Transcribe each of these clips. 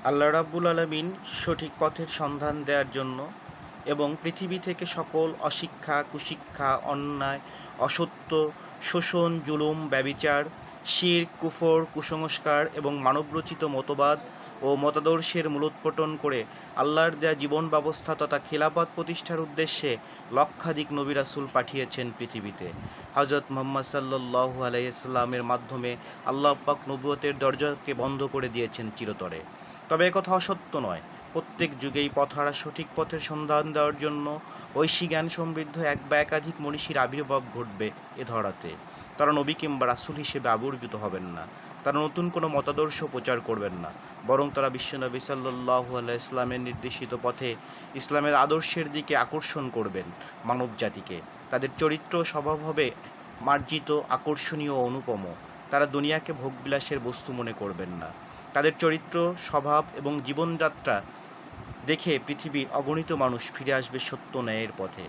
আল্লাহ রাব্বুল আলমিন সঠিক পথের সন্ধান দেওয়ার জন্য এবং পৃথিবী থেকে সকল অশিক্ষা, কুশিক্ষা, অন্যায়, অসত্য, শোষণ, জুলুম, ব্যবিচার, শির, কুফর, কুসংস্কার এবং মানবরচিত মতবাদ ও মতাদর্শের মূলোৎপটন করে আল্লাহর দেয়া জীবন ব্যবস্থা তথা খিলাফত প্রতিষ্ঠার উদ্দেশ্যে লক্ষাধিক নবী রাসূল পাঠিয়েছেন পৃথিবীতে। হজরত মোহাম্মদ সাল্লাল্লাহু আলাইসাল্লামের মাধ্যমে আল্লাহ পাক নবুয়তের দরজাকে বন্ধ করে দিয়েছেন চিরতরে। তবে একথা অসত্য নয়। প্রত্যেক যুগেই পথহারা সঠিক পথের সন্ধান দেওয়ার জন্য ঐশী জ্ঞান সমৃদ্ধ এক বা একাধিক মনীষীর আবির্ভাব ঘটবে এ ধরাতে। তারা নবী কিংবা রাসুল হিসেবে আবির্ভূত হবেন না। তারা নতুন কোনো মতাদর্শ প্রচার করবেন না, বরং তারা বিশ্বনবী সাল্লাল্লাহু আলাইহি ইসলামের নির্দেশিত পথে ইসলামের আদর্শের দিকে আকর্ষণ করবেন মানব জাতিকে। তাদের চরিত্র স্বভাব হবে মার্জিত, আকর্ষণীয় অনুপম। তারা দুনিয়াকে ভোগবিলাসের বস্তু মনে করবেন না। তাদের চরিত্র, স্বভাব এবং জীবনযাত্রা দেখে পৃথিবীর অগণিত মানুষ ফিরে আসবে সত্য ন্যায়ের পথে।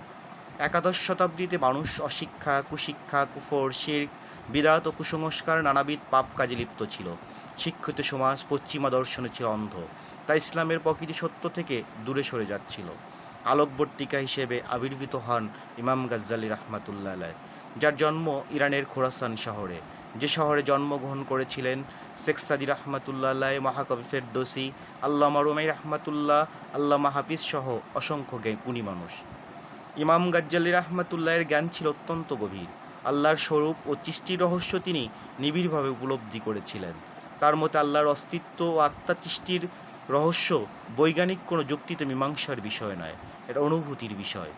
একাদশ শতাব্দীতে মানুষ অশিক্ষা, কুশিক্ষা, কুফর শির বিরাট ও কুসংস্কার নানাবিধ পাপ কাজে লিপ্ত ছিল। শিক্ষিত সমাজ পশ্চিমা দর্শনে ছিল অন্ধ। তাই ইসলামের প্রকৃতি সত্য থেকে দূরে সরে যাচ্ছিল। আলোকবর্তিকা হিসেবে আবির্ভূত হন ইমাম গাজ্জালি রহমাতুল্লাহ যার জন্ম ইরানের খোরাসান শহরে। যে শহরে জন্মগ্রহণ করেছিলেন শেখ সাদি রহমাতুল্লাহ মহাকবি ফেরদোসি, আল্লামা রুমাই রহমাতুল্লাহ, আল্লামা হাফিজ সহ অসংখ্য গুণী মানুষ। ইমাম গাজ্জালি রহমাতুল্লাহের জ্ঞান ছিল অত্যন্ত গভীর। আল্লাহর স্বরূপ ও সৃষ্টির রহস্য তিনি নিবিড়ভাবে উপলব্ধি করেছিলেন। তার মতে আল্লাহর অস্তিত্ব ও আত্মা সৃষ্টির রহস্য বৈজ্ঞানিক কোনো যুক্তিতে মীমাংসার বিষয় নয়, এটা অনুভূতির বিষয়।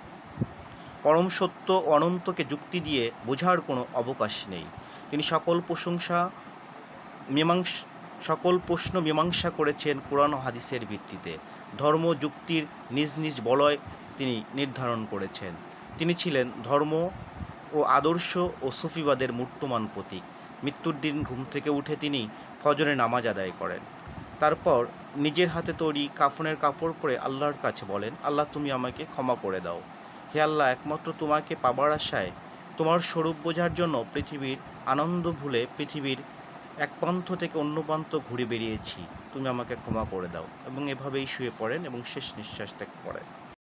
পরম সত্য অনন্তকে যুক্তি দিয়ে বোঝার কোনো অবকাশ নেই। তিনি সকল প্রশংসা মীমাংস, সকল প্রশ্ন মীমাংসা করেছেন কোরআন হাদিসের ভিত্তিতে। ধর্ম, যুক্তির নিজ নিজ বলয় তিনি নির্ধারণ করেছেন। তিনি ছিলেন ধর্ম ও আদর্শ ও সুফিবাদের মূর্তমান প্রতীক। মৃত্যুর দিন ঘুম থেকে উঠে তিনি ফজরে নামাজ আদায় করেন। তারপর নিজের হাতে তৈরি কাফনের কাপড় পরে আল্লাহর কাছে বলেন, আল্লাহ, তুমি আমাকে ক্ষমা করে দাও। হে আল্লাহ, একমাত্র তোমাকে পাবার আশায় তোমার স্বরূপ বোঝার জন্য পৃথিবীর আনন্দ ভুলে পৃথিবীর এক প্রান্ত থেকে অন্য প্রান্ত ঘুরে বেরিয়েছি তুমি আমাকে ক্ষমা করে দাও। এবং এভাবেই শুয়ে পড়েন এবং শেষ নিঃশ্বাস ত্যাগ করেন।